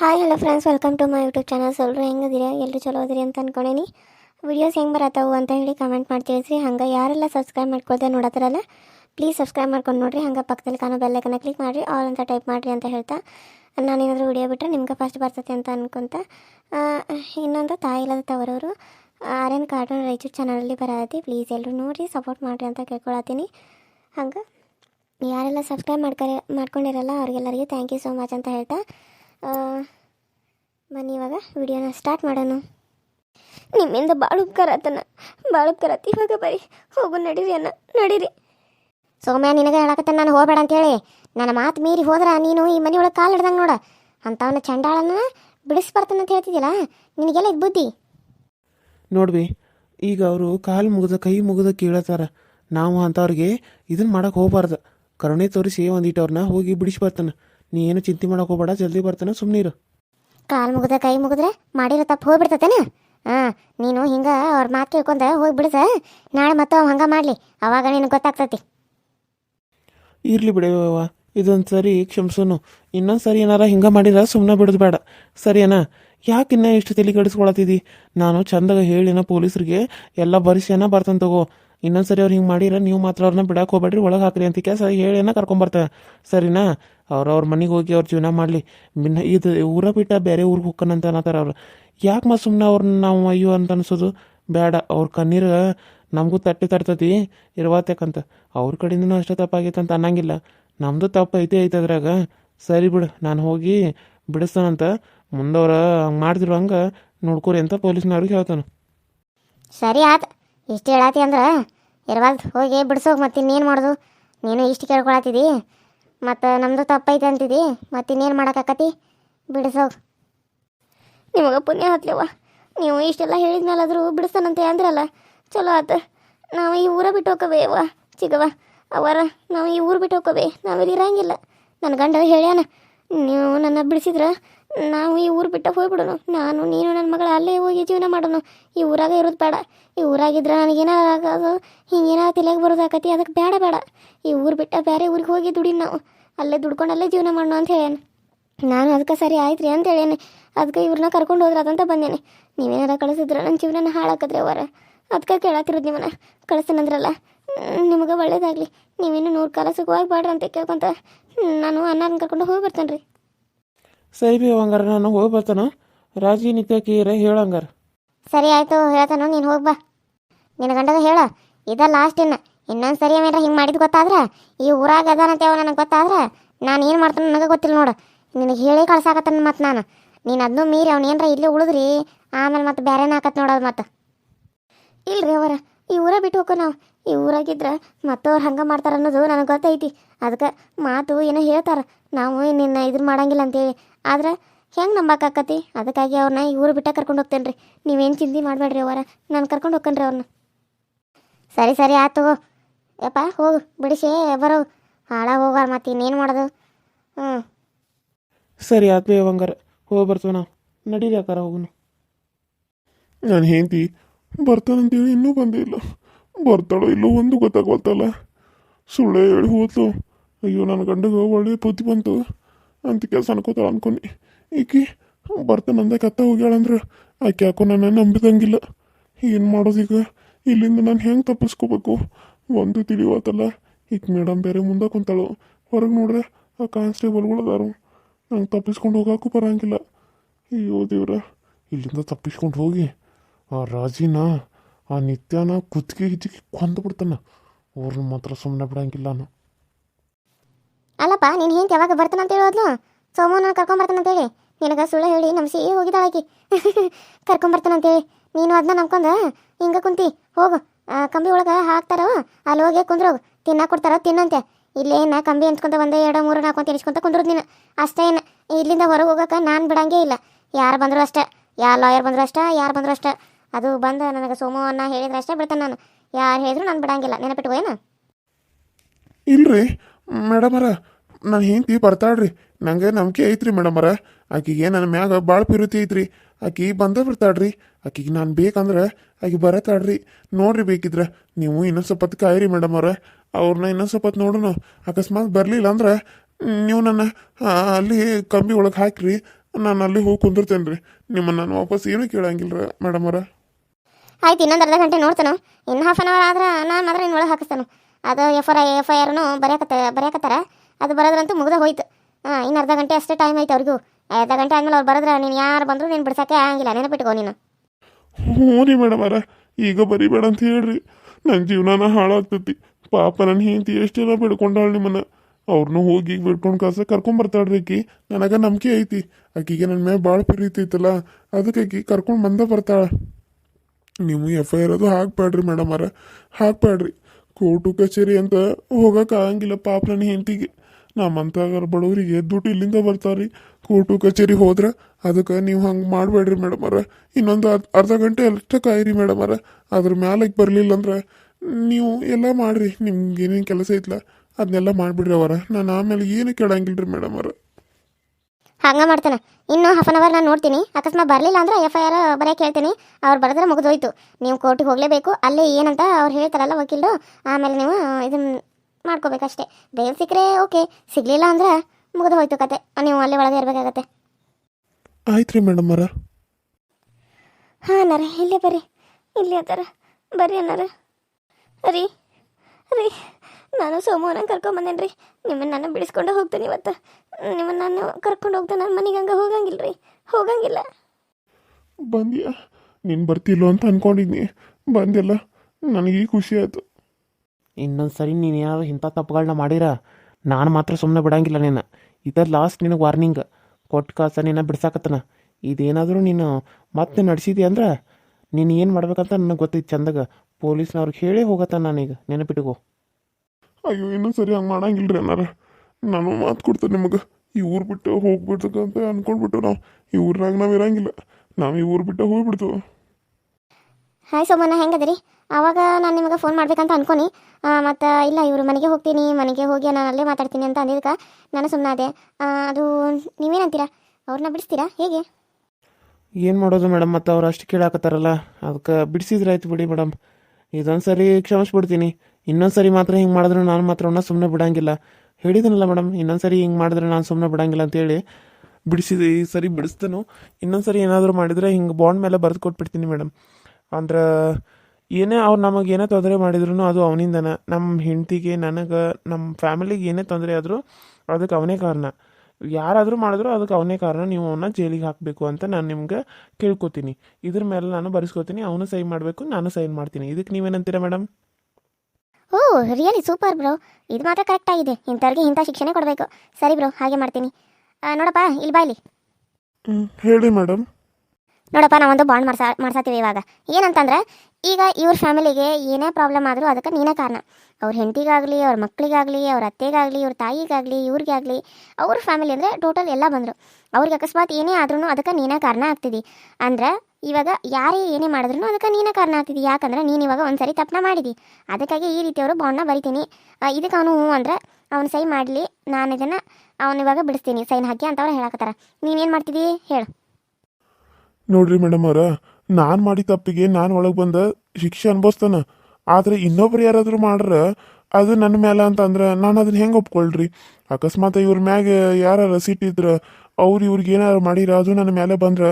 Hi hello friends welcome to my YouTube channel ಎಲ್ಲರೂ ಹೆಂಗದಿರಿ? ಎಲ್ಲರೂ ಚಲೋ ಅದಿರಿ ಅಂತ ಅನ್ಕೊಂಡೇನಿ. ವಿಡಿಯೋಸ್ ಹೆಂಗೆ ಬರತ್ತವು ಅಂತ ಹೇಳಿ ಕಮೆಂಟ್ ಮಾಡ್ತೀವಿ ತಿಳಿಸ್ರಿ ಹಂಗೆ ಯಾರೆಲ್ಲ ಸಬ್ಸ್ಕ್ರೈಬ್ ಮಾಡ್ಕೊಳ್ದೆ ನೋಡತ್ತಾರಲ್ಲ ಪ್ಲೀಸ್ ಸಬ್ಸ್ಕ್ರೈಬ್ ಮಾಡ್ಕೊಂಡು ನೋಡಿರಿ. ಹಂಗೆ ಪಕ್ಕದಲ್ಲಿ ಕಾಣೋ ಬೆಲ್ಲೈಕನ್ನ ಕ್ಲಿಕ್ ಮಾಡಿರಿ. ಆಲ್ ಅಂತ ಟೈಪ್ ಮಾಡಿರಿ ಅಂತ ಹೇಳ್ತಾ, ನಾನೇನಾದರೂ ವಿಡಿಯೋ ಬಿಟ್ಟರೆ ನಿಮ್ಗೆ ಫಸ್ಟ್ ಬರ್ತೈತೆ ಅಂತ ಅನ್ಕೊಂತ ಇನ್ನೊಂದು ತಾಯಿ ಇಲ್ಲದ ತವರವರು ಆರ್ಯನ್ ಕಾರ್ಟೂನ್ ರಾಯಚೂರು ಚಾನಲಲ್ಲಿ ಬರತ್ತಿ ಪ್ಲೀಸ್ ಎಲ್ಲರೂ ನೋಡಿರಿ ಸಪೋರ್ಟ್ ಮಾಡಿರಿ ಅಂತ ಕೇಳ್ಕೊಳತ್ತೀನಿ. ಹಂಗೆ, ಯಾರೆಲ್ಲ ಸಬ್ಸ್ಕ್ರೈಬ್ ಮಾಡ್ಕೊ ಮಾಡ್ಕೊಂಡಿರಲ್ಲ, ಅವ್ರಿಗೆಲ್ಲರಿಗೂ ಥ್ಯಾಂಕ್ ಯು ಸೋ ಮಚ್ ಅಂತ ಹೇಳ್ತಾ ಬನ್ನಿ ಇವಾಗ ವಿಡಿಯೋನ ಸ್ಟಾರ್ಟ್ ಮಾಡೋಣ. ನಿಮ್ಮಿಂದ ಭಾಳ ಉಪಕಾರ ಆತನ ಭಾಳ ಉಪಕಾರ ಆತ ಇವಾಗ ಬರೀ ಹೋಗು ನಡೀರಿ ಅನ್ನ, ನಡೀರಿ. ಸೌಮ್ಯ, ನಿನಗೆ ಹೇಳಕತ್ತ ನಾನು ಹೋಗಬೇಡ ಅಂತೇಳಿ. ನನ್ನ ಮಾತು ಮೀರಿ ಹೋದ್ರ ನೀನು ಈ ಮನೆ ಒಳಗೆ ಕಾಲು ಹಿಡ್ದಂಗೆ ನೋಡ. ಅಂಥವನ್ನ ಚಂಡಾಳನ ಬಿಡಿಸ್ಬಾರ್ತಾನ ಅಂತ ಹೇಳ್ತಿದ್ದಿಲ್ಲ ನಿನಗೆಲ್ಲ ಇದು ಬುದ್ಧಿ? ನೋಡ್ವಿ, ಈಗ ಅವರು ಕಾಲು ಮುಗಿದ ಕೈ ಮುಗಿದ ಕೇಳತ್ತಾರ. ನಾವು ಅಂಥವ್ರಿಗೆ ಇದನ್ನ ಮಾಡಕ್ಕೆ ಹೋಗ್ಬಾರ್ದು. ಕರುಣೆ ತೋರಿಸಿ ಒಂದಿಟ್ಟು ಅವ್ರನ್ನ ಹೋಗಿ ಬಿಡಿಸಿ ಬರ್ತಾನೆ ನೀ ಏನು ಚಿಂತೆ ಮಾಡೋಕೆ ಹೋಗ್ಬೇಡ ಜಲ್ದಿ ಬರ್ತಾನೆ ಸುಮ್ಮನಿರು ಕಾಲು ಮುಗಿದ ಕೈ ಮುಗಿದ್ರೆ ಮಾಡಿರೋ ತಪ್ಪು ಹೋಗ್ಬಿಡ್ತತೇನ? ಹಾಂ ನೀನು ಹಿಂಗೆ ಅವ್ರ ಮಾತು ಕೇಳ್ಕೊಂಡ ಹೋಗಿ ಬಿಡಿಸ ನಾಳೆ ಮತ್ತೆ ಅವ ಹಂಗೆ ಮಾಡಲಿ. ಅವಾಗ ನಿನಗೆ ಗೊತ್ತಾಗ್ತತಿ. ಇರ್ಲಿ ಬಿಡವ ಇದೊಂದು ಸರಿ ಕ್ಷಮಿಸೋನು. ಇನ್ನೊಂದು ಸರಿ ಏನಾರ ಹಿಂಗೆ ಮಾಡಿದ್ರೆ ಸುಮ್ಮನೆ ಬಿಡೋದು ಬೇಡ. ಸರಿನಾ ಯಾಕೆ ಇನ್ನ ಇಷ್ಟು ತಲೆ ಕೆಡಿಸ್ಕೊಳತ್ತಿದಿ? ನಾನು ಚಂದಾಗ ಹೇಳಿನ ಪೊಲೀಸರಿಗೆ ಎಲ್ಲ ಬರಿಸ್ಯಾನ ಬರ್ತಾನೆ ತಗೋ ಇನ್ನೊಂದು ಸರಿ ಅವ್ರು ಹಿಂಗೆ ಮಾಡಿರ ನೀವು ಮಾತ್ರ ಅವ್ರನ್ನ ಬಿಡಕ್ಕೆ ಹೋಗ್ಬೇಡ್ರಿ, ಒಳಗೆ ಹಾಕ್ರಿ ಅಂತ ಕೆಲಸ ಕರ್ಕೊಂಡ್ ಕರ್ಕೊಂಬರ್ತಾರೆ ಸರಿನಾ? ಅವ್ರು ಅವ್ರ ಮನೆಗೆ ಹೋಗಿ ಅವ್ರ ಜೀವನ ಮಾಡಲಿ. ಬಿನ್ನ ಇದು ಊರ ಬಿಟ್ಟ ಬೇರೆ ಊರಿಗೆ ಹೋಗ್ಕನಂತ ಅನ್ನತ್ತಾರ ಅವ್ರು. ಯಾಕೆ ಮತ್ತೆ ಸುಮ್ಮನೆ ಅವ್ರನ್ನ ನಾವು ಅಯ್ಯೋ ಅಂತ ಅನ್ಸೋದು? ಬೇಡ ಅವ್ರ ಕಣ್ಣೀರು ನಮಗೂ ತಟ್ಟಿ ತರ್ತತಿ ಇರ್ವಾತಕ್ಕಂತ ಅವ್ರ ಕಡೆಯಿಂದನೂ ಅಷ್ಟೇ ತಪ್ಪಾಗೈತೆ ಅಂತ ಅನ್ನಂಗಿಲ್ಲ. ನಮ್ಮದು ತಪ್ಪು ಐತೆ ಐತೆ ಅದ್ರಾಗ. ಸರಿ ಬಿಡು, ನಾನು ಹೋಗಿ ಬಿಡಿಸ್ತಾನಂತ ಮುಂದವ್ರ ಹಂಗೆ ಮಾಡ್ತಿರೋ ಹಂಗೆ ನೋಡ್ಕೊರಿ ಅಂತ ಪೊಲೀಸ್ನವ್ರಿಗೆ ಹೇಳ್ತಾನೆ. ಸರಿ ಆತ. ಇಷ್ಟು ಹೇಳಾತಿ ಅಂದ್ರೆ ಇರಬಾರ್ದು ಹೋಗಿ ಬಿಡ್ಸೋಗಿ ಮತ್ತೆ ಇನ್ನೇನು ಮಾಡೋದು? ನೀನು ಇಷ್ಟು ಕೇಳ್ಕೊಳತ್ತಿದಿ ಮತ್ತು ನಮ್ಮದು ತಪ್ಪೈತೆ ಅಂತಿದಿ ಮತ್ತೆ ಇನ್ನೇನು ಮಾಡೋಕ್ಕಾಕತಿ? ಬಿಡಿಸೋಗಿ. ನಿಮಗೆ ಪುಣ್ಯ ಹತ್ಲಿವ ನೀವು ಇಷ್ಟೆಲ್ಲ ಹೇಳಿದ್ಮೇಲಾದರೂ ಬಿಡಿಸ್ತಾನಂತೆ ಅಂದ್ರಲ್ಲ, ಚಲೋ ಆತ. ನಾವು ಈ ಊರ ಬಿಟ್ಟು ಹೋಗವೇ ಅವ್ವ ಚಿಗವ ಅವರ ನಾವು ಈ ಊರು ಬಿಟ್ಟು ಹೋಗವೇ ನಾವಿಲ್ಲಿ ಇರಂಗಿಲ್ಲ ನನ್ನ ಗಂಡ ಹೇಳ್ಯಾನ, ನೀವು ನನ್ನ ಬಿಡಿಸಿದ್ರೆ ನಾವು ಈ ಊರು ಬಿಟ್ಟ ಹೋಗ್ಬಿಡೋಣ ನಾನು, ನೀನು, ನನ್ನ ಮಗಳು ಅಲ್ಲೇ ಹೋಗಿ ಜೀವನ ಮಾಡೋಣ ಈ ಊರಾಗ ಇರೋದು ಬೇಡ. ಈ ಊರಾಗಿದ್ರೆ ನನಗೇನಾರ ಆಗೋದು ಹಿಂಗೇನಾರ ತಲೆಗೆ ಬರೋದಾಕತಿ ಅದಕ್ಕೆ ಬೇಡ ಬೇಡ. ಈ ಊರು ಬಿಟ್ಟ ಬೇರೆ ಊರಿಗೆ ಹೋಗಿ ದುಡಿನ ನಾವು. ಅಲ್ಲೇ ದುಡ್ಕೊಂಡು ಅಲ್ಲೇ ಜೀವನ ಮಾಡೋಣ ಅಂತ ಹೇಳ್ಯಾನ. ನಾನು ಅದಕ್ಕೆ ಸರಿ ಆಯ್ತು ರೀ ಅಂತ ಹೇಳೇನೆ ಅದಕ್ಕೆ ಇವ್ರನ್ನ ಕರ್ಕೊಂಡು ಹೋದ್ರ ಅದಂತ ಬಂದೇನೆ. ನೀವೇನಾರ ಕಳಿಸಿದ್ರೆ ನನ್ನ ಜೀವನ ಹಾಳಾಕದ್ರಿ ಅವರ ಅದಕ್ಕೆ ಕೇಳತ್ತಿರೋದು ನಿಮ್ಮನ್ನ ಕಳಿಸ್ತೀನಂದ್ರಲ್ಲ. ನಿಮಗೆ ಒಳ್ಳೇದಾಗಲಿ. ನೀವೇನು ನೂರು ಕಾಲ ಸುಖವಾಗಿ ಬಾಡ್ರಿ ಅಂತ ಕೇಳ್ಕೊಂತ ನಾನು ಅನ್ನನ ಕರ್ಕೊಂಡು ಹೋಗಿ ಬರ್ತೇನೆ ರೀ ಸರಿ ಬಿ ಹಂಗಾರ ನಾನು ಹೋಗಿ ಬರ್ತಾನ. ರಾಜಿ ಹೇಳಂಗಾರ ಸರಿ ಆಯಿತು, ಹೇಳ್ತಾನು, ನೀನು ಹೋಗಿ ಬಾ. ನಿನ್ನ ಗಂಡದ ಹೇಳ, ಇದ ಲಾಸ್ಟ್ ಇನ್ನು. ಇನ್ನೊಂದು ಸರಿ ಏನಾರ ಹಿಂಗೆ ಮಾಡಿದ್ ಗೊತ್ತಾದ್ರೆ? ಈ ಊರಾಗ ಅದಾನಂತೇವ ನನಗೆ ಗೊತ್ತಾದ್ರೆ? ನಾನು ಏನು ಮಾಡ್ತಾನೆ ನನಗೆ ಗೊತ್ತಿಲ್ಲ ನೋಡು. ನಿನಗೆ ಹೇಳಿ ಕಳ್ಸಾಕತ್ತಾನ ಮತ್ತು ನಾನು. ನೀನು ಅದನ್ನೂ ಮೀರಿ ಅವ್ನು ಏನ್ರ ಇಲ್ಲೇ ಉಳಿದ್ರಿ? ಆಮೇಲೆ ಮತ್ತೆ ಬೇರೆನೇ ಹಾಕತ್ ನೋಡೋದು ಮತ್ತೆ ಇಲ್ರಿ ಅವರ ಈ ಊರ ಬಿಟ್ಟು ಹೋಗೋ ನಾವು. ಈ ಊರಾಗಿದ್ರೆ ಮತ್ತವ್ರು ಹಂಗೆ ಮಾಡ್ತಾರೆ ಅನ್ನೋದು ನನಗೆ ಗೊತ್ತೈತಿ. ಅದಕ್ಕೆ ಮಾತು ಏನೋ ಹೇಳ್ತಾರೆ. ನಾವು ನಿನ್ನ ಇದ್ರ ಮಾಡಂಗಿಲ್ಲ ಅಂತೇಳಿ. ಆದ್ರೆ ಹೆಂಗೆ ನಂಬಕ್ಕಾಕತಿ ಅದಕ್ಕಾಗಿ ಅವ್ರನ್ನ ಈ ಊರು ಬಿಟ್ಟ ಕರ್ಕೊಂಡು ಹೋಗ್ತೇನೆ ರೀ ನೀವೇನು ಚಿಂತೆ ಮಾಡಬೇಡ್ರಿ ಅವರ ನಾನು ಕರ್ಕೊಂಡು ಹೋಗ್ಕನ್ರಿ ಅವ್ರನ್ನ ಸರಿ ಸರಿ ಆಯ್ತು ಯಪ್ಪ ಹೋಗು. ಬಿಡಿಸಿ ಬರೋ ಹಾಳಾಗಿ ಹೋಗಾರ ಮತ್ತೆ ಇನ್ನೇನು ಮಾಡೋದು? ಹ್ಞೂ ಸರಿ ಆಯ್ತು ಬಿ ಹಂಗಾರ ಹೋಗಿ ಬರ್ತೇವೆ ನಾವು. ನಡೀರಿ ಯಾಕಾರ ಹೋಗುನು. ನಾನು ಹೆಂಡತಿ ಬರ್ತಾನಂತೇಳಿ ಇನ್ನೂ ಬಂದೇ ಇಲ್ಲ. ಬರ್ತಾಳೋ ಇಲ್ಲೋ ಒಂದು ಗೊತ್ತಾಗ್ವಲ್ತಲ್ಲ. ಸುಳ್ಳೆ ಹೇಳಿ ಹೋತು ಅಯ್ಯೋ, ನನ್ನ ಗಂಡಗೆ ಒಳ್ಳೆ ಬುದ್ಧಿ ಬಂತು. ಅಂತ ಕೆಲಸ ಅನ್ಕೋತಾಳ ಅನ್ಕೊನಿ ಈಕಿ ಬರ್ತಾನಂದ ಕತ್ತ ಹೋಗ್ಯಾಳಂದ್ರೆ ಆಕೆ ಯಾಕೋ ನನ್ನ ನಂಬಿದಂಗಿಲ್ಲ. ಏನು ಮಾಡೋದೀಗ ಇಲ್ಲಿಂದ ನಾನು ಹೆಂಗೆ ತಪ್ಪಿಸ್ಕೋಬೇಕು? ಒಂದು ತಿಳಿವತ್ತಲ್ಲ ಈಗ ಮೇಡಮ್ ಬೇರೆ ಮುಂದೆ ಕುಂತಾಳು. ಹೊರಗೆ ನೋಡ್ರೆ ಆ ಕಾನ್ಸ್ಟೇಬಲ್ಗಳು ಅದಾರು. ನಂಗೆ ತಪ್ಪಿಸ್ಕೊಂಡು ಹೋಗೋಕ್ಕೂ ಬರಂಗಿಲ್ಲ. ಅಯ್ಯೋ ದೇವ್ರ, ಇಲ್ಲಿಂದ ತಪ್ಪಿಸ್ಕೊಂಡು ಹೋಗಿ ಆ ರಾಜಿನ ಆ ನಿತ್ಯನ ಕುತ್ತಿಗೆ ಹಿಚ್ಚಿಗೆ ಕೊಂದು ಅವ್ರನ್ನ ಮಾತ್ರ ಸುಮ್ಮನೆ ಬಿಡಂಗಿಲ್ಲ ನಾನು ಅಲ್ಲಪ್ಪ, ನೀನು ಹಿಂಗೆ ಯಾವಾಗ ಬರ್ತಾನಂತ ಹೇಳೋದ್ಲು ಸೋಮನ ಕರ್ಕೊಂಬರ್ತಾನಂತೇಳಿ ನಿನಗೆ ಸುಳ್ಳು ಹೇಳಿ ನಮ್ಮ ನಮ್ಸಿ ಹೋಗಿದ್ದಾಳಾಕಿ ಕರ್ಕೊಂಬರ್ತಾನಂತೇಳಿ ನೀನು ಅದನ್ನ ನಂಬ್ಕೊಂದ ಹಿಂಗೆ ಕುಂತಿ, ಹೋಗು. ಕಂಬಿ ಒಳಗೆ ಹಾಕ್ತಾರೋ, ಅಲ್ಲಿ ಹೋಗಿ ಕುಂದ್ರೋಗು ತಿನ್ನ ಕೊಡ್ತಾರೋ, ತಿನ್ನಂತೆ. ಇಲ್ಲೇನ ಕಂಬಿ ಅಂಚ್ಕೊಂತ ಒಂದೇ ಎರಡು ಮೂರು ನಾಲ್ಕು ಅಂತ ಎಣಿಸ್ಕೊಂತ ಕುಂದ್ರದ್ ನೀನು. ಅಷ್ಟೇ ಇಲ್ಲಿಂದ ಹೊರಗೆ ಹೋಗಕ್ಕೆ ನಾನು ಬಿಡಂಗೇ ಇಲ್ಲ. ಯಾರು ಬಂದರೂ ಅಷ್ಟೇ. ಯಾರು ಲಾಯರ್ ಬಂದರೂ ಅಷ್ಟೇ, ಯಾರು ಬಂದರೂ ಅಷ್ಟೇ. ಅದು ಬಂದು ನನಗೆ ಸೋಮವನ್ನ ಹೇಳಿದ್ರೆ ಅಷ್ಟೇ ಬಿಡ್ತಾನೆ ನಾನು. ಯಾರು ಹೇಳಿದ್ರು ನಾನು ಬಿಡಂಗಿಲ್ಲ. ನೆನಪಿಟ್ಟು ಏನು? ಇಲ್ರಿ ಮೇಡಮರ ನಾನು ಹೆಂಡತಿ ಬರ್ತಾಳ್ರಿ. ನಂಗೆ ನಂಬಿಕೆ ಐತ್ರಿ ಮೇಡಮರ ಆಕಿಗೆ ನನ್ನ ಮ್ಯಾಗ ಭಾಳ ಪಿರುತಿ ಐತ್ರಿ. ಆಕಿ ಬಂದೇ ಬರ್ತಾಳ್ರಿ ಆಕಿಗೆ ನಾನು ಬೇಕಂದ್ರೆ ಆಕಿ ಬರತಾಳ್ರಿ. ನೋಡ್ರಿ ಬೇಕಿದ್ರೆ, ನೀವು ಇನ್ನೊಂದು ಸ್ವಲ್ಪ ಕಾಯ್ರಿ ಕಾಯಿರಿ ಮೇಡಮರ ಅವ್ರನ್ನ ಇನ್ನೊಂದು ಸ್ವಲ್ಪ ನೋಡೋಣ ಅಕಸ್ಮಾತ್ ಬರಲಿಲ್ಲ ಅಂದ್ರೆ, ನೀವು ನನ್ನ ಅಲ್ಲಿ ಕಂಬಿ ಒಳಗೆ ಹಾಕ್ರಿ. ನಾನು ಅಲ್ಲಿ ಹೋಗಿ ಕುಂದಿರ್ತೇನೆ ರೀ ನಿಮ್ಮನ್ನು ನಾನು ವಾಪಸ್ ಏನೂ ಕೇಳಂಗಿಲ್ಲ ಮೇಡಮರ ಆಯ್ತು ಇನ್ನೊಂದು ಅರ್ಧ ಗಂಟೆ ನೋಡ್ತಾನು. ಇನ್ನು ಹಾಫ್ ಆನ್ ಅವರ್ ಆದ್ರೆ ನಾನು ಮಾತ್ರ ಇನ್ನು ಒಳಗೆ ಹಾಕಿಸ್ತಾನು. ಅದು F R I F I ಆರ್ನು ಬರೆಯಕತ್ತ, ಬರೆಯಕತ್ತಾರ. ಅದು ಬರೋದ್ರಂತೂ ಮುಗ್ದ ಹೋಯ್ತು. ಹಾಂ, ಇನ್ನು ಅರ್ಧ ಗಂಟೆ ಅಷ್ಟೇ ಟೈಮ್ ಐತೆ ಅವ್ರಿಗೂ. ಅರ್ಧ ಗಂಟೆ ಆದ್ಮೇಲೆ ಅವ್ರು ಬರೋದ್ರೆ, ನೀನು ಯಾರು ಬಂದರೂ ನೀನು ಬಿಡ್ಸೋಕ್ಕೆ ಆಗಂಗಿಲ್ಲ. ನೆನಪಿಟ್ಕೋ ನೀನು. ಹ್ಞೂ ರೀ ಅರ ಈಗ ಬರಿಬೇಡ ಅಂತ ಹೇಳ್ರಿ. ನನ್ನ ಜೀವನನ ಹಾಳಾಗ್ತೈತಿ. ಪಾಪ ನನ್ನ ಹೆಂಡತಿ ಎಷ್ಟೆಲ್ಲ ಬಿಡ್ಕೊಂಡಾಳು ನಿಮ್ಮನ್ನು. ಅವ್ರನ್ನೂ ಹೋಗಿ ಈಗ ಬಿಡ್ಕೊಂಡು ಕಳ್ಸ ಕರ್ಕೊಂಬರ್ತಾಳ್ರಿ ಆಕಿ. ನನಗೆ ನಂಬಿಕೆ ಐತಿ. ಆಕಿಗೆ ನನ್ನ ಮೇಲೆ ಭಾಳ ಪ್ರೀತಿ ಐತಲ್ಲ. ಅದಕ್ಕೆ ಆಕಿ ಕರ್ಕೊಂಡು ಬಂದ ಬರ್ತಾಳ. ನೀವು ಎಫ್ ಐ ಆರ್ ಅದು ಹಾಕ್ಬೇಡ್ರಿ ಮೇಡಮರ ಹಾಕ್ಬೇಡ್ರಿ ಕೋರ್ಟು ಕಚೇರಿ ಅಂತ ಹೋಗಕ್ಕೆ ಆಗಂಗಿಲ್ಲ ಪಾಪ ನನ್ನ ಹೆಂಡತಿಗೆ. ನಮ್ಮಂತಾಗರ ಬಡವರಿಗೆ ದುಡ್ಡು ಇಲ್ಲಿಂದ ಬರ್ತಾವ್ರಿ. ಕೋರ್ಟು ಕಚೇರಿ ಹೋದ್ರೆ ಅದಕ್ಕೆ ನೀವು ಹಂಗೆ ಮಾಡಬೇಡ್ರಿ ಮೇಡಮರ ಇನ್ನೊಂದು ಅರ್ಧ ಗಂಟೆ ಅಷ್ಟೇ ಕಾಯಿರಿ ಮೇಡಮರ ಅದ್ರ ಮ್ಯಾಲಕ್ಕೆ ಬರಲಿಲ್ಲ ಅಂದ್ರೆ ನೀವು ಎಲ್ಲ ಮಾಡಿರಿ. ನಿಮ್ಗೆ ಏನೇನು ಕೆಲಸ ಐತ್ಲ ಅದನ್ನೆಲ್ಲ ಮಾಡಿಬಿಡ್ರಿ ಅವರ. ನಾನು ಆಮೇಲೆ ಏನು ಕೇಳಂಗಿಲ್ಲ ರೀ ಮೇಡಮರ ಹಂಗೆ ಮಾಡ್ತಾನೆ. ಇನ್ನು ಹಾಫ್ ಅನ್ ಅವರ್ ನಾನು ನೋಡ್ತೀನಿ. ಅಕಸ್ಮಾತ್ ಬರಲಿಲ್ಲ ಅಂದ್ರೆ ಎಫ್ ಐ ಆರ್ ಬರೆಯಕ್ಕೆ ಹೇಳ್ತೀನಿ. ಅವ್ರು ಬರೆದ್ರೆ ಮುಗಿದೋಯ್ತು. ನೀವು ಕೋರ್ಟಿಗೆ ಹೋಗಲೇಬೇಕು. ಅಲ್ಲೇ ಏನಂತ ಅವ್ರು ಹೇಳ್ತಾರಲ್ಲ ವಕೀಲರು ಆಮೇಲೆ ನೀವು ಇದನ್ನ ಮಾಡ್ಕೋಬೇಕಷ್ಟೇ. ಬೇಲ್ ಸಿಕ್ಕರೆ ಓಕೆ. ಸಿಗಲಿಲ್ಲ ಅಂದ್ರೆ ಮುಗಿದು ಹೋಯ್ತು ಕತೆ. ನೀವು ಅಲ್ಲೇ ಒಳಗೆ ಇರಬೇಕಾಗತ್ತೆ. ಆಯ್ತು ರೀ ಮೇಡಮರ ಹಾಂ ಅನ್ನಾರ ಇಲ್ಲೇ ಬರ್ರಿ. ಇಲ್ಲಿ ಅದಾರ. ಬರ್ರಿ ಅನ್ನಾರ ರೀ ರೀ. ನಾನು ಸೋಮವಾರ ಕರ್ಕೊಂಬಂದೇನ್ರಿ ರೀ? ನಿಮ್ಮನ್ನು ನಾನು ಬಿಡಿಸ್ಕೊಂಡು ಹೋಗ್ತೇನೆ ಇವತ್ತು. ನಿಮ್ಮನ್ನು ನಾನು ಕರ್ಕೊಂಡು ಹೋಗ್ತೇನೆ ನನ್ನ ಮನೆಗೆ ಹಂಗೆ ಹೋಗಂಗಿಲ್ಲ ರೀ. ಹೋಗಂಗಿಲ್ಲ. ಬಂದ್ಯಾ? ನೀನು ಬರ್ತಿಲ್ಲೋ ಅಂತ ಅನ್ಕೊಂಡಿದ್ನಿ. ಬಂದಿಲ್ಲ ನನಗೆ ಖುಷಿ ಆಯ್ತು. ಇನ್ನೊಂದು ಸರಿ ನೀನು ಏನಾದ್ರು ಇಂಥ ತಪ್ಪುಗಳನ್ನ ಮಾಡಿರ? ನಾನು ಮಾತ್ರ ಸುಮ್ಮನೆ ಬಿಡಂಗಿಲ್ಲ ನೀನು ಇದ ಲಾಸ್ಟ್ ನಿನಗೆ ವಾರ್ನಿಂಗ್ ಕೊಟ್ಟು ಕಾಸ ನಿನ್ನ ಬಿಡ್ಸಾಕತ್ತನ. ಇದೇನಾದರೂ ನೀನು ಮತ್ತೆ ನಡೆಸಿದಿ ಅಂದ್ರೆ? ನೀನು ಏನು ಮಾಡ್ಬೇಕಂತ ನನಗೆ ಗೊತ್ತೈತೆ ಚಂದಾಗ. ಪೊಲೀಸ್ನವ್ರಿಗೆ ಹೇಳೇ ಹೋಗತ್ತ ನಾನೀಗ. ನೆನಪಿಟ್ಕೋ. ಅಯ್ಯೋ ಇನ್ನೂ ಸರಿ ಹಂಗೆ ಮಾಡಂಗಿಲ್ಲ ರೀ ಅನ್ನಾರ. ನಾನು ಮಾತು ಕೊಡ್ತೇನೆ ನಿಮಗೆ. ಈ ಊರು ಬಿಟ್ಟು ಹೋಗ್ಬಿಡ್ತಕ್ಕಂತ ಅಂದ್ಕೊಂಡ್ಬಿಟ್ಟು ನಾವು. ಈ ಊರಿನಾಗ ನಾವು ಇರಂಗಿಲ್ಲ. ನಾವು ಈ ಊರು ಬಿಟ್ಟು ಹೋಗ್ಬಿಡ್ತು. ಹಾಯ್ ಸೋಮಣ್ಣ ಹೆಂಗದ್ರಿ? ಆವಾಗ ನಾನು ನಿಮಗೆ ಫೋನ್ ಮಾಡ್ಬೇಕಂತ ಅನ್ಕೊನಿ. ಮತ್ತು ಇಲ್ಲ ಇವರು ಮನೆಗೆ ಹೋಗ್ತೀನಿ ಮನೆಗೆ ಹೋಗಿ ನಾನು ಅಲ್ಲೇ ಮಾತಾಡ್ತೀನಿ ಅಂತ ಅಂದಿದ್ದಕ್ಕೆ ನಾನು ಸುಮ್ಮನೆ ಅದೇ ಅದು ನೀವೇನಂತೀರಾ? ಅವ್ರನ್ನ ಬಿಡಿಸ್ತೀರಾ? ಹೇಗೆ? ಏನು ಮಾಡೋದು ಮೇಡಮ್ ಮತ್ತು ಅವ್ರು ಅಷ್ಟು ಕೇಳಾಕತ್ತಾರಲ್ಲ. ಅದಕ್ಕೆ ಬಿಡಿಸಿದ್ರೆ ಆಯ್ತು ಬಿಡಿ ಮೇಡಮ್ ಇದೊಂದು ಸರಿ ಕ್ಷಮಿಸ್ಬಿಡ್ತೀನಿ. ಇನ್ನೊಂದು ಸರಿ ಮಾತ್ರ ಹಿಂಗೆ ಮಾಡಿದ್ರೆ ನಾನು ಮಾತ್ರ ಅವನ್ನ ಸುಮ್ಮನೆ ಬಿಡಂಗಿಲ್ಲ. ಹೇಳಿದನಲ್ಲ ಮೇಡಮ್ ಇನ್ನೊಂದ್ಸರಿ ಹಿಂಗೆ ಮಾಡಿದ್ರೆ ನಾನು ಸುಮ್ಮನೆ ಬಿಡಂಗಿಲ್ಲ ಅಂತೇಳಿ. ಬಿಡಿಸಿದ, ಈ ಸರಿ ಬಿಡಿಸ್ತಾನು ಇನ್ನೊಂದ್ಸರಿ ಏನಾದರೂ ಮಾಡಿದರೆ ಹಿಂಗೆ ಬಾಂಡ್ ಮೇಲೆ ಬರೆದು ಕೊಟ್ಬಿಡ್ತೀನಿ ಮೇಡಮ್ ಅಂದ್ರೆ, ಏನೇ ಅವ್ರು ನಮಗೆ ಏನೇ ತೊಂದರೆ ಮಾಡಿದ್ರು ಅದು ಅವನಿಂದನ. ನಮ್ಮ ಹೆಂಡತಿಗೆ, ನನಗೆ ನಮ್ಮ ಫ್ಯಾಮಿಲಿಗೆ ಏನೇ ತೊಂದರೆ ಆದರೂ ಅದಕ್ಕೆ ಅವನೇ ಕಾರಣ. ಯಾರಾದರೂ ಮಾಡಿದ್ರು ಅದಕ್ಕೆ ಅವನೇ ಕಾರಣ. ನೀವು ಅವನ್ನ ಜೈಲಿಗೆ ಹಾಕಬೇಕು ಅಂತ ನಾನು ನಿಮ್ಗೆ ಕೇಳ್ಕೊತೀನಿ. ಇದ್ರ ಮೇಲೆ ನಾನು ಬರೆಸ್ಕೊತೀನಿ, ಅವನು ಸೈನ್ ಮಾಡಬೇಕು, ನಾನು ಸೈನ್ ಮಾಡ್ತೀನಿ. ಇದಕ್ಕೆ ನೀವೇನಂತೀರಾ madam oh really super bro ಇದು ಮಾತ್ರ ಕರೆಕ್ಟ್ ಆಗಿದೆ. ಇಂಥವ್ರಿಗೆ ಇಂಥ ಶಿಕ್ಷಣ ಕೊಡಬೇಕು. ಸರಿ ಬ್ರೋ ಹಾಗೆ ಮಾಡ್ತೀನಿ. ನೋಡಪ್ಪ ಇಲ್ಲಿ ಬಾ ಇಲ್ಲಿ. ಹೇಳಿ ಮೇಡಮ್ ನೋಡಪ್ಪ ನಾವೊಂದು ಬಾಂಡ್ ಮಾಡ್ಸಾ ಮಾಡ್ಸಾತೀವಿ ಇವಾಗ. ಏನಂತಂದ್ರೆ ಈಗ ಇವ್ರ ಫ್ಯಾಮಿಲಿಗೆ ಏನೇ ಪ್ರಾಬ್ಲಮ್ ಆದರೂ ಅದಕ್ಕೆ ನೀನೇ ಕಾರಣ. ಅವ್ರ ಹೆಂಡತಿಗಾಗಲಿ, ಅವ್ರ ಮಕ್ಕಳಿಗಾಗಲಿ ಅವ್ರ ಅತ್ತೆಗಾಗಲಿ, ಅವ್ರ ತಾಯಿಗಾಗಲಿ, ಇವ್ರಿಗಾಗಲಿ, ಅವ್ರ ಫ್ಯಾಮಿಲಿ ಅಂದರೆ ಟೋಟಲ್ ಎಲ್ಲ ಬಂದರು. ಅವ್ರಿಗೆ ಅಕಸ್ಮಾತ್ ಏನೇ ಆದ್ರೂ ಅದಕ್ಕೆ ನೀನೇ ಕಾರಣ ಆಗ್ತಿದಿ. ಅಂದ್ರೆ ಇವಾಗ ಯಾರೇ ಏನೇ ಮಾಡಿದ್ರು ಅದಕ್ಕೆ ನೀನೇ ಕಾರಣ ಆಗ್ತಿದಿ. ಯಾಕಂದ್ರೆ ನೀನು ಇವಾಗ ಒಂದ್ಸರಿ ತಪ್ಪನ ಮಾಡಿದಿ. ಅದಕ್ಕಾಗಿ ಈ ರೀತಿ ಅವರು ಬಾಂಡ್ನ ಬರಿತೀನಿ. ಇದಕ್ಕೆ ಅವನು ಹ್ಞೂ ಅಂದ್ರೆ ಅವ್ನು ಸೈನ್ ಮಾಡಲಿ, ನಾನು ಇದನ್ನು ಅವನು ಇವಾಗ ಬಿಡಿಸ್ತೀನಿ. ಸೈನ್ ಹಾಕಿ ಅಂತ ಅವ್ರು ಹೇಳಕತ್ತಾರ. ನೀನೇನು ಮಾಡ್ತಿದ್ದೀ ಹೇಳು. ನೋಡ್ರಿ ಮೇಡಮ್ ಅವರ ನಾನು ಮಾಡಿದ ತಪ್ಪಿಗೆ ನಾನು ಒಳಗೆ ಬಂದ ಶಿಕ್ಷೆ ಅನ್ಭವಿಸ್ತಾನ. ಆದರೆ ಇನ್ನೊಬ್ರು ಯಾರಾದರೂ ಮಾಡ್ರ ಅದು ನನ್ನ ಮೇಲೆ ಅಂತಂದ್ರೆ ನಾನು ಅದನ್ನ ಹೆಂಗೆ ಒಪ್ಕೊಳ್ರಿ? ಅಕಸ್ಮಾತ್ ಇವ್ರ ಮ್ಯಾಗ ಯಾರ ರಸೀಟ್ ಇದ್ರ ಅವ್ರು ಇವ್ರಿಗೆ ಏನಾರು ಮಾಡಿರ ಅದು ನನ್ನ ಮೇಲೆ ಬಂದ್ರೆ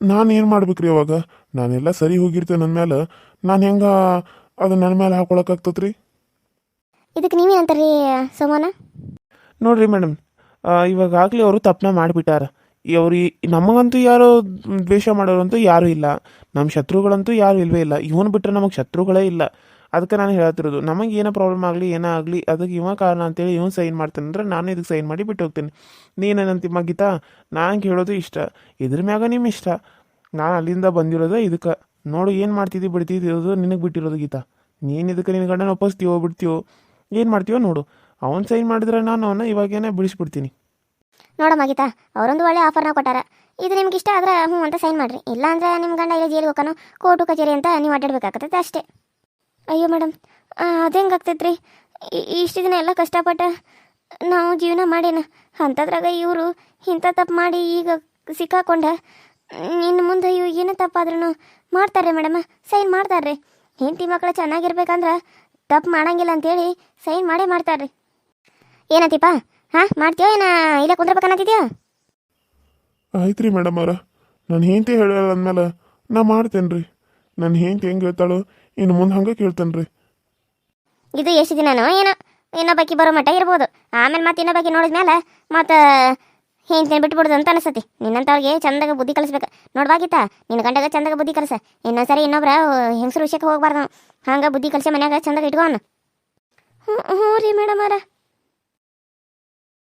ನಾನು ಏನು ಮಾಡ್ಬೇಕ್ರಿ ಅವಾಗ? ನಾನೆಲ್ಲ ಸರಿ ಹೋಗಿರ್ತೇನೆ ನನ್ನ ಮೇಲೆ ನಾನು ಹೆಂಗೆ ಅದು ನನ್ನ ಮೇಲೆ ಹಾಕೊಳಕ್ಕಾಗ್ತತ್ರಿ ಇದಕ್ಕೆ ನೀವೇನಂತಾರೀ ಸೋಮನ ನೋಡ್ರಿ ಮೇಡಮ್ ಇವಾಗಾಗಲೇ ಅವರು ತಪ್ಪನ ಮಾಡಿಬಿಟ್ಟಾರ. ಅವ್ರು ನಮಗಂತೂ ಯಾರು ದ್ವೇಷ ಮಾಡೋರಂತೂ ಯಾರೂ ಇಲ್ಲ. ನಮ್ಮ ಶತ್ರುಗಳಂತೂ ಯಾರು ಇಲ್ವೇ ಇಲ್ಲ. ಇವನು ಬಿಟ್ಟರೆ ನಮಗೆ ಶತ್ರುಗಳೇ ಇಲ್ಲ. ಅದಕ್ಕೆ ನಾನು ಹೇಳ್ತಿರೋದು, ನಮಗೆ ಏನೋ ಪ್ರಾಬ್ಲಮ್ ಆಗಲಿ, ಏನೋ ಆಗಲಿ, ಅದಕ್ಕೆ ಇವ ಕಾರಣ ಅಂತೇಳಿ ಇವನು ಸೈನ್ ಮಾಡ್ತಾನೆ ಅಂದ್ರೆ ನಾನು ಇದಕ್ಕೆ ಸೈನ್ ಮಾಡಿ ಬಿಟ್ಟು ಹೋಗ್ತೀನಿ. ನೀನೇನಂತಿಮ್ಮ ಗೀತಾ? ನಾನು ಹೇಳೋದು ಇಷ್ಟ. ಇದ್ರ ಮ್ಯಾಗ ನಿಮ್ಮ ಇಷ್ಟ. ನಾನು ಅಲ್ಲಿಂದ ಬಂದಿರೋದು ಇದಕ್ಕೆ. ನೋಡು, ಏನು ಮಾಡ್ತಿದ್ದಿ, ಬಿಡ್ತಿದ್ದು ನಿನಗೆ ಬಿಟ್ಟಿರೋದು ಗೀತಾ. ನೀನು ಇದಕ್ಕೆ ನಿನ್ನ ಗಂಡನ ಒಪ್ಪಿಸ್ತೀವೋ ಬಿಡ್ತೀವೋ ಏನು ಮಾಡ್ತೀವೋ ನೋಡು. ಅವನು ಸೈನ್ ಮಾಡಿದ್ರೆ ನಾನು ಅವನ್ನ ಇವಾಗೇನೆ ಬಿಡಿಸ್ಬಿಡ್ತೀನಿ. ನೋಡಮ್ಮ ಗೀತಾ, ಅವರೊಂದು ಒಳ್ಳೆ ಆಫರ್ನ ಕೊಟ್ಟಾರ. ಇದು ನಿಮ್ಗೆ ಇಷ್ಟ ಆದ್ರೆ ಹ್ಞೂ ಅಂತ ಸೈನ್ ಮಾಡಿರಿ. ಇಲ್ಲ ಅಂದ್ರೆ ನಿಮ್ಮ ಗಂಡ ಇಲ್ಲ ಜೈಲಿಗೆ ಹೋಗೋನು ಕೋರ್ಟು ಕಚೇರಿ ಅಂತ ನೀವು ಅಡ್ಡಾಡ್ಬೇಕಾಗತ್ತೆ ಅಷ್ಟೇ. ಅಯ್ಯೋ ಮೇಡಮ್ ಅದು ಹೆಂಗಾಗ್ತೈತ್ರಿ ಇಷ್ಟು ದಿನ ಎಲ್ಲ ಕಷ್ಟಪಟ್ಟ ನಾವು ಜೀವನ ಮಾಡೇನ? ಅಂಥದ್ರಾಗ ಇವರು ಇಂಥ ತಪ್ಪು ಮಾಡಿ ಈಗ ಸಿಕ್ಕಾಕೊಂಡ ಇನ್ನು ಮುಂದೆ ಇವು ಏನು ತಪ್ಪಾದ್ರೂ ಮಾಡ್ತಾರೆ ಮೇಡಮ್ ಸೈನ್ ಮಾಡ್ತಾರೆ ಹೆಂಡತಿ ಮಕ್ಕಳು ಚೆನ್ನಾಗಿರ್ಬೇಕಂದ್ರೆ ತಪ್ಪು ಮಾಡಂಗಿಲ್ಲ ಅಂತೇಳಿ ಸೈನ್ ಮಾಡೇ ಮಾಡ್ತಾರೆ ಏನಂತೀಪ ಹಾಂ ಮಾಡ್ತೀಯೋ ಏನ? ಇಲ್ಲ ಕುಂದ್ರಬೇಕನ್ನತ್ತಿದ್ಯೋ ಆಯ್ತು ರೀ ಮೇಡಮ್ ಅವ್ರ. ನಾನು ಹೆಂಡತಿ ಹೇಳಲ್ಲ ಅಂದಮೇಲೆ ನಾ ಮಾಡ್ತೇನೆ ರೀ ನನ್ನ ಹೆಂಡತಿ ಹೆಂಗೆ ಹೇಳ್ತಾಳೋ ಇನ್ನು ಮುಂದೆ ಹಂಗೆ ಕೇಳ್ತೇನೆ ರೀ ಇದು ಎಷ್ಟು ದಿನನೋ ಏನೋ? ಇನ್ನೊಬ್ಬಾಕಿ ಬರೋ ಮಟ್ಟ ಇರ್ಬೋದು. ಆಮೇಲೆ ಮತ್ತೆ ಇನ್ನೊಬ್ಬಾಕಿ ನೋಡಿದ್ಮೇಲೆ ಮತ್ತೆ ಹೆಂಡತಿ ಬಿಟ್ಬಿಡುದು ಅಂತ ಅನಿಸ್ತತಿ ನಿನ್ನಂತವ್ರಿಗೆ ಚಂದಾಗ ಬುದ್ಧಿ ಕಲಿಸ್ಬೇಕು. ನೋಡ್ಬಾಗಿತ್ತ ನಿನ್ನ ಗಂಡಗ ಚಂದಾಗ ಬುದ್ಧಿ ಕಲಿಸ. ಇನ್ನೊಂದ್ಸರಿ ಇನ್ನೊಬ್ರ ಹೆಂಗಸರು ವಿಷಯಕ್ಕೆ ಹೋಗ್ಬಾರ್ದು. ಹಂಗೆ ಬುದ್ಧಿ ಕಲಿಸಿ ಮನ್ಯಾಗ ಚಂದಾಗ ಇಟ್ಕೊಂಡು ಹ್ಞೂ ಹ್ಞೂ ರೀ ಮೇಡಮ್ ಅವರ.